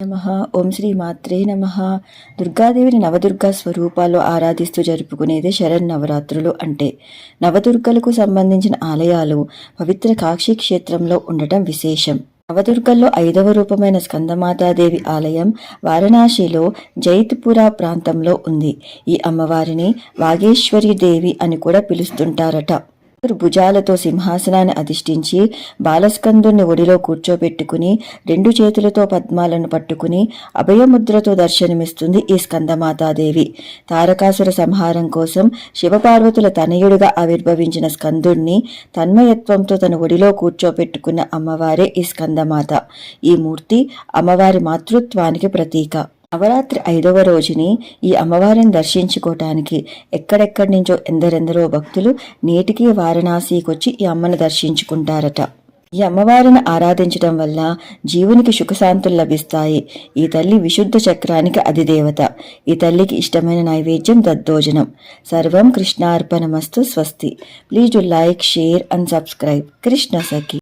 నమ. ఓం శ్రీ మాత్రే నమ. దుర్గాదేవిని నవదుర్గా స్వరూపాల్లో ఆరాధిస్తూ జరుపుకునేదే శరన్నవరాత్రులు అంటే. నవదుర్గలకు సంబంధించిన ఆలయాలు పవిత్ర కాశీ క్షేత్రంలో ఉండటం విశేషం. నవదుర్గల్లో ఐదవ రూపమైన స్కందమాతాదేవి ఆలయం వారణాసిలో జైత్పురా ప్రాంతంలో ఉంది. ఈ అమ్మవారిని వాగేశ్వరి దేవి అని కూడా పిలుస్తుంటారట. భుజాలతో సింహాసనాన్ని అధిష్ఠించి బాలస్కందుని ఒడిలో కూర్చోబెట్టుకుని రెండు చేతులతో పద్మాలను పట్టుకుని అభయముద్రతో దర్శనమిస్తుంది ఈ స్కందమాతాదేవి. తారకాసుర సంహారం కోసం శివపార్వతుల తనయుడిగా ఆవిర్భవించిన స్కందుణ్ణి తన్మయత్వంతో తన ఒడిలో కూర్చోబెట్టుకున్న అమ్మవారే ఈ స్కందమాత. ఈ మూర్తి అమ్మవారి మాతృత్వానికి ప్రతీక. నవరాత్రి ఐదవ రోజుని ఈ అమ్మవారిని దర్శించుకోవటానికి ఎక్కడెక్కడి నుంచో ఎందరెందరో భక్తులు నేటికి వారణాసికొచ్చి ఈ అమ్మను దర్శించుకుంటారట. ఈ అమ్మవారిని ఆరాధించడం వల్ల జీవునికి సుఖశాంతులు లభిస్తాయి. ఈ తల్లి విశుద్ధ చక్రానికి అధిదేవత. ఈ తల్లికి ఇష్టమైన నైవేద్యం దద్దోజనం. సర్వం కృష్ణార్పణమస్తు స్వస్తి. Please do like share and subscribe. Krishna Sakhi.